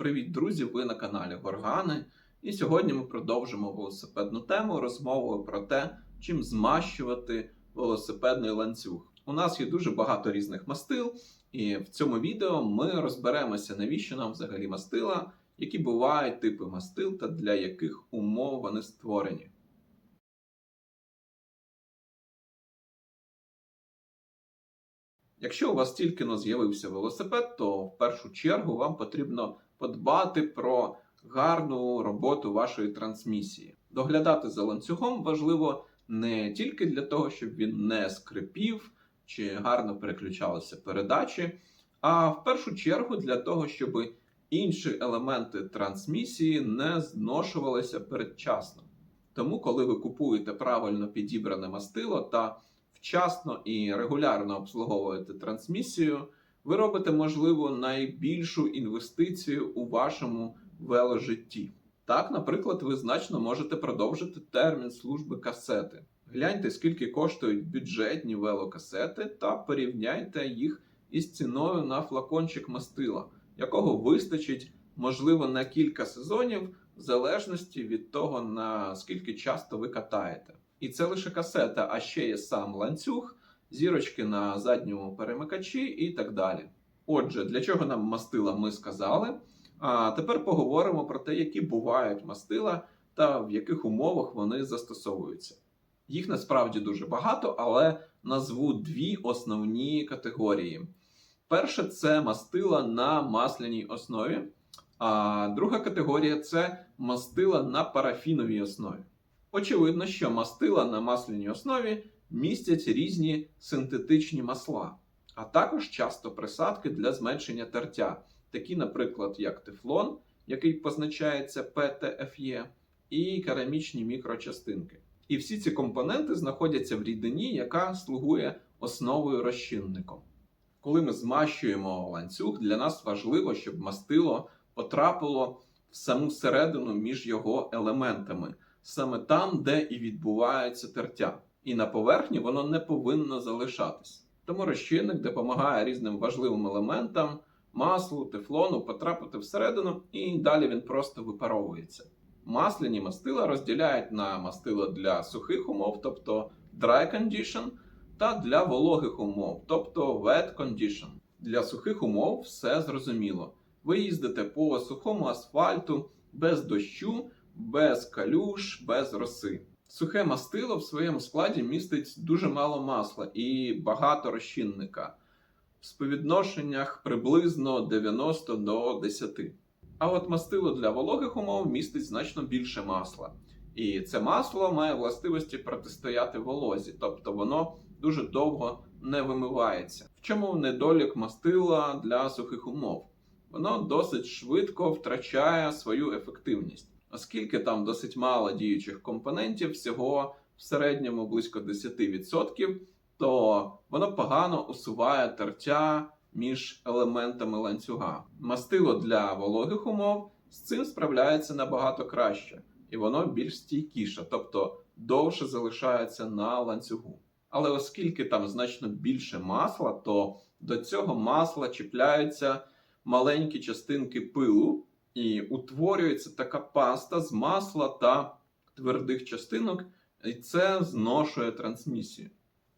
Привіт, друзі! Ви на каналі Горгани. І сьогодні ми продовжимо велосипедну тему розмовою про те, чим змащувати велосипедний ланцюг. У нас є дуже багато різних мастил, і в цьому відео ми розберемося, навіщо нам взагалі мастила, які бувають типи мастил та для яких умов вони створені. Якщо у вас тільки но з'явився велосипед, то в першу чергу вам потрібно подбати про гарну роботу вашої трансмісії. Доглядати за ланцюгом важливо не тільки для того, щоб він не скрипів чи гарно переключалися передачі, а в першу чергу для того, щоб інші елементи трансмісії не зношувалися передчасно. Тому, коли ви купуєте правильно підібране мастило та вчасно і регулярно обслуговуєте трансмісію, ви робите, можливо, найбільшу інвестицію у вашому веложитті. Так, наприклад, ви значно можете продовжити термін служби касети. Гляньте, скільки коштують бюджетні велокасети, та порівняйте їх із ціною на флакончик мастила, якого вистачить, можливо, на кілька сезонів, в залежності від того, наскільки часто ви катаєте. І це лише касета, а ще є сам ланцюг, зірочки на задньому перемикачі і так далі. Отже, для чого нам мастила ми сказали. А тепер поговоримо про те, які бувають мастила та в яких умовах вони застосовуються. Їх насправді дуже багато, але назву дві основні категорії. Перше це мастила на масляній основі, а друга категорія це мастила на парафіновій основі. Очевидно, що мастила на масляній основі містять різні синтетичні масла, а також часто присадки для зменшення тертя, такі, наприклад, як тефлон, який позначається PTFE, і керамічні мікрочастинки. І всі ці компоненти знаходяться в рідині, яка слугує основою розчинником. Коли ми змащуємо ланцюг, для нас важливо, щоб мастило потрапило в саму середину між його елементами саме там, де і відбувається тертя. І на поверхні воно не повинно залишатись. Тому розчинник допомагає різним важливим елементам, маслу, тефлону потрапити всередину, і далі він просто випаровується. Масляні мастила розділяють на мастила для сухих умов, тобто dry condition, та для вологих умов, тобто wet condition. Для сухих умов все зрозуміло. Ви їздите по сухому асфальту без дощу без калюш, без роси. Сухе мастило в своєму складі містить дуже мало масла і багато розчинника в співвідношеннях приблизно 90 до 10. А от мастило для вологих умов містить значно більше масла. І це масло має властивості протистояти волозі, тобто воно дуже довго не вимивається. В чому недолік мастила для сухих умов? Воно досить швидко втрачає свою ефективність оскільки там досить мало діючих компонентів, всього в середньому близько 10%, то воно погано усуває тертя між елементами ланцюга. Мастило для вологих умов з цим справляється набагато краще, і воно більш стійкіше, тобто довше залишається на ланцюгу. Але оскільки там значно більше масла, то до цього масла чіпляються маленькі частинки пилу, і утворюється така паста з масла та твердих частинок, і це зношує трансмісію.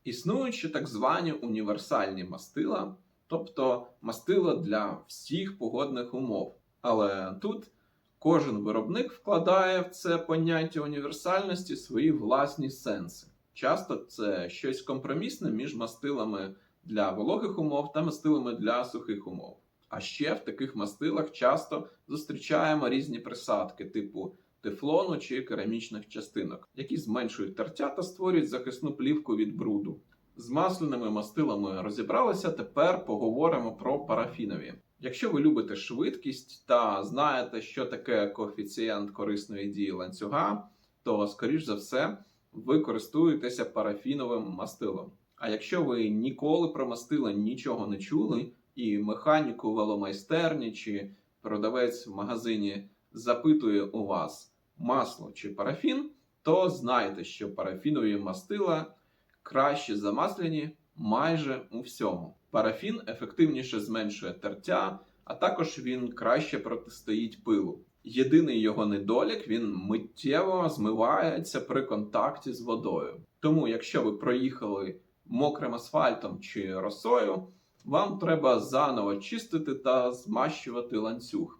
Існують ще так звані універсальні мастила, тобто мастила для всіх погодних умов. Але тут кожен виробник вкладає в це поняття універсальності свої власні сенси. Часто це щось компромісне між мастилами для вологих умов та мастилами для сухих умов. А ще в таких мастилах часто зустрічаємо різні присадки, типу тефлону чи керамічних частинок, які зменшують тертя та створюють захисну плівку від бруду. З масляними мастилами розібралися. Тепер поговоримо про парафінові. Якщо ви любите швидкість та знаєте, що таке коефіцієнт корисної дії ланцюга, то, скоріш за все, ви користуєтеся парафіновим мастилом. А якщо ви ніколи про мастила нічого не чули, і механіку веломайстерні чи продавець в магазині запитує у вас масло чи парафін, то знайте, що парафінові мастила краще замасляні майже у всьому. Парафін ефективніше зменшує тертя, а також він краще протистоїть пилу. Єдиний його недолік він миттєво змивається при контакті з водою. Тому, якщо ви проїхали мокрим асфальтом чи росою, вам треба заново чистити та змащувати ланцюг.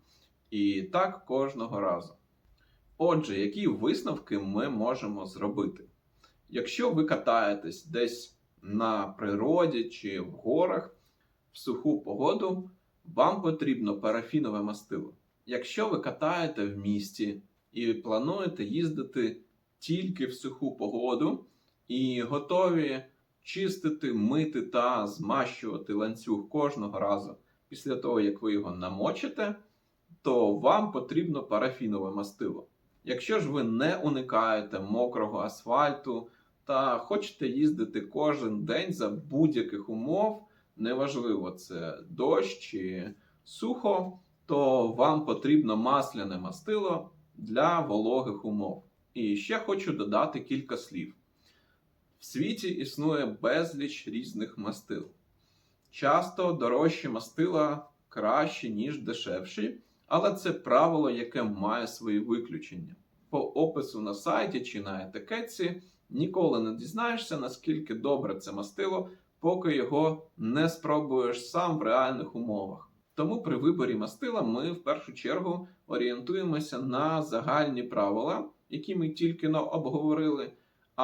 І так кожного разу. Отже, які висновки ми можемо зробити? Якщо ви катаєтесь десь на природі чи в горах в суху погоду, вам потрібно парафінове мастило. Якщо ви катаєте в місті і плануєте їздити тільки в суху погоду і готові чистити, мити та змащувати ланцюг кожного разу після того, як ви його намочите, то вам потрібно парафінове мастило. Якщо ж ви не уникаєте мокрого асфальту та хочете їздити кожен день за будь-яких умов, неважливо це дощ чи сухо, то вам потрібно масляне мастило для вологих умов. І ще хочу додати кілька слів. В світі існує безліч різних мастил. Часто дорожчі мастила кращі, ніж дешевші, але це правило, яке має свої виключення. По опису на сайті чи на етикетці ніколи не дізнаєшся, наскільки добре це мастило, поки його не спробуєш сам в реальних умовах. Тому при виборі мастила ми в першу чергу орієнтуємося на загальні правила, які ми тільки но обговорили,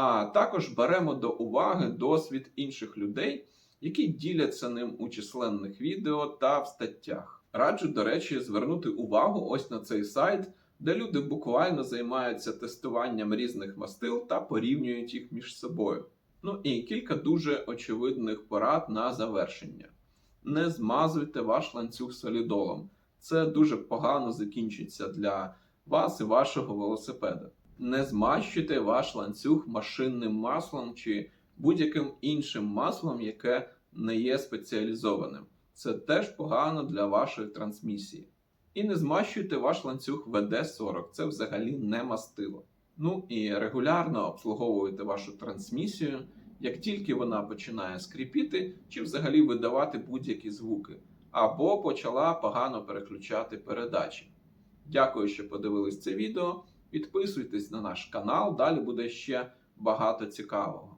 а також беремо до уваги досвід інших людей, які діляться ним у численних відео та в статтях. Раджу, до речі, звернути увагу ось на цей сайт, де люди буквально займаються тестуванням різних мастил та порівнюють їх між собою. Ну і кілька дуже очевидних порад на завершення. Не змазуйте ваш ланцюг солідолом. Це дуже погано закінчиться для вас і вашого велосипеда. Не змащуйте ваш ланцюг машинним маслом чи будь-яким іншим маслом, яке не є спеціалізованим. Це теж погано для вашої трансмісії. І не змащуйте ваш ланцюг ВД-40, це взагалі не мастило. Ну і регулярно обслуговуйте вашу трансмісію, як тільки вона починає скріпіти чи взагалі видавати будь-які звуки, або почала погано переключати передачі. Дякую, що подивились це відео. Підписуйтесь на наш канал, далі буде ще багато цікавого.